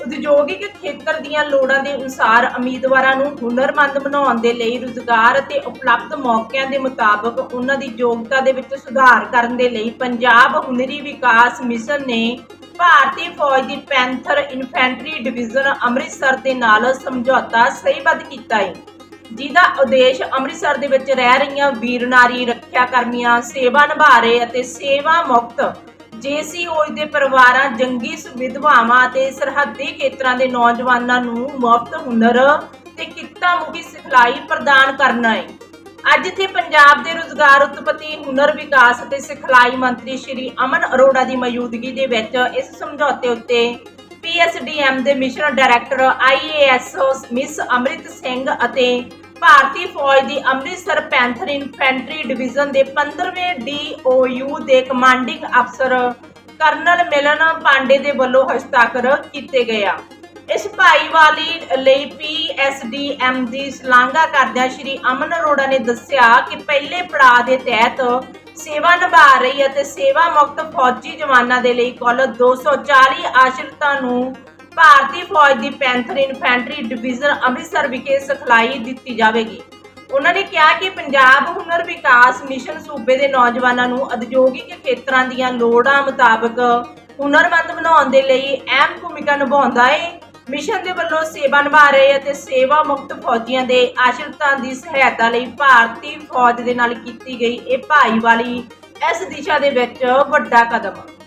ਉਦਯੋਗਿਕ ਖੇਤਰ ਦੀਆਂ ਲੋੜਾਂ ਦੇ ਅਨੁਸਾਰ ਉਮੀਦਵਾਰਾਂ ਨੂੰ ਹੁਨਰਮੰਦ ਬਣਾਉਣ ਦੇ ਲਈ ਰੁਜ਼ਗਾਰ ਅਤੇ ਉਪਲਬਧ ਮੌਕਿਆਂ ਦੇ ਮੁਤਾਬਕ ਉਹਨਾਂ ਦੀ ਯੋਗਤਾ ਦੇ ਵਿੱਚ ਸੁਧਾਰ ਕਰਨ ਦੇ ਲਈ ਪੰਜਾਬ ਹੁਨਰੀ ਵਿਕਾਸ ਮਿਸ਼ਨ ਨੇ ਭਾਰਤੀ ਫੌਜ ਦੀ ਪੈਂਥਰ ਇਨਫੈਂਟਰੀ ਡਿਵੀਜ਼ਨ ਅੰਮ੍ਰਿਤਸਰ ਦੇ ਨਾਲ ਸਮਝੌਤਾ ਸਹੀਬੱਧ ਕੀਤਾ ਹੈ, ਜਿਹਦਾ ਉਦੇਸ਼ ਅੰਮ੍ਰਿਤਸਰ ਦੇ ਵਿੱਚ ਰਹਿ ਰਹੀਆਂ ਵੀਰ ਨਾਰੀ ਰੱਖਿਆ ਕਰਮੀਆਂ ਸੇਵਾ ਨਿਭਾ ਰਹੇ ਅਤੇ ਸੇਵਾ ਮੁਕਤ ਜੇਸੀਓਜ਼ ਦੇ ਪਰਿਵਾਰਾਂ ਜੰਗੀ ਵਿਧਵਾਵਾਂ ਅਤੇ ਸਰਹੱਦੀ ਖੇਤਰਾਂ ਦੇ ਨੌਜਵਾਨਾਂ ਨੂੰ ਮੁਫਤ ਹੁਨਰ ਤੇ ਕਿੱਤਾ ਮੁਖੀ ਸਿਖਲਾਈ ਪ੍ਰਦਾਨ ਕਰਨਾ ਹੈ। ਅੱਜ ਇੱਥੇ ਪੰਜਾਬ ਦੇ ਰੋਜ਼ਗਾਰ ਉਤਪਤੀ, ਹੁਨਰ ਵਿਕਾਸ ਅਤੇ ਸਿਖਲਾਈ ਮੰਤਰੀ ਸ਼੍ਰੀ ਅਮਨ ਅਰੋੜਾ ਦੀ ਮੌਜੂਦਗੀ ਦੇ ਵਿੱਚ ਇਸ ਸਮਝੌਤੇ ਉੱਤੇ ਪੀਐਸਡੀਐਮ ਦੇ mission director IAS miss Amrit Singh ਅਤੇ ਭਾਰਤੀ ਫੌਜ ਦੀ ਅੰਮ੍ਰਿਤਸਰ ਪੈਂਥਰ ਇਨਫੈਂਟਰੀ ਡਿਵੀਜ਼ਨ ਦੇ 15ਵੇਂ ਡੀਓਯੂ ਦੇ ਕਮਾਂਡਿੰਗ ਅਫਸਰ ਕਰਨਲ ਮਿਲਨ ਪਾਂਡੇ ਦੇ ਵੱਲੋਂ ਹਸਤਾਖਰ ਕੀਤੇ ਗਏ ਆ। ਇਸ ਭਾਈਵਾਲੀ ਲਈ ਪੀਐਸਡੀਐਮ ਦੀ ਸ਼ਲਾਘਾ ਕਰਦਿਆਂ ਸ਼੍ਰੀ ਅਮਨ ਅਰੋੜਾ ਨੇ ਦੱਸਿਆ ਕਿ ਪਹਿਲੇ ਪੜਾਅ ਦੇ ਤਹਿਤ ਸੇਵਾ ਨਿਭਾ ਰਹੀ ਅਤੇ ਸੇਵਾ ਮੁਕਤ ਫੌਜੀ ਜਵਾਨਾਂ ਦੇ ਲਈ ਕੁੱਲ 240 ਆਸ਼ਰਿਤਾਂ ਨੂੰ ਭਾਰਤੀ ਫੌਜ ਦੀ ਪੈਂਥਰ ਇਨਫੈਂਟਰੀ ਡਿਵੀਜ਼ਨ ਅੰਮ੍ਰਿਤਸਰ ਵਿਖੇ ਸਿਖਲਾਈ ਦਿੱਤੀ ਜਾਵੇਗੀ। ਉਹਨਾਂ ਨੇ ਕਿਹਾ ਕਿ ਪੰਜਾਬ ਹੁਨਰ ਵਿਕਾਸ ਮਿਸ਼ਨ ਸੂਬੇ ਦੇ ਨੌਜਵਾਨਾਂ ਨੂੰ ਉਦਯੋਗਿਕ ਖੇਤਰਾਂ ਦੀਆਂ ਲੋੜਾਂ ਮੁਤਾਬਕ ਹੁਨਰਮੰਦ ਬਣਾਉਣ ਦੇ ਲਈ ਅਹਿਮ ਭੂਮਿਕਾ ਨਿਭਾਉਂਦਾ ਹੈ ਮਿਸ਼ਨ ਦੇ ਵੱਲੋਂ ਸੇਵਾ ਨਿਭਾ ਰਹੇ ਅਤੇ ਸੇਵਾ ਮੁਕਤ ਫੌਜੀਆਂ ਦੇ ਆਸ਼ਰਿਤਾਂ ਦੀ ਸਹਾਇਤਾ ਲਈ ਭਾਰਤੀ ਫੌਜ ਦੇ ਨਾਲ ਕੀਤੀ ਗਈ ਇਹ ਭਾਈਵਾਲੀ ਇਸ ਦਿਸ਼ਾ ਦੇ ਵਿੱਚ ਵੱਡਾ ਕਦਮ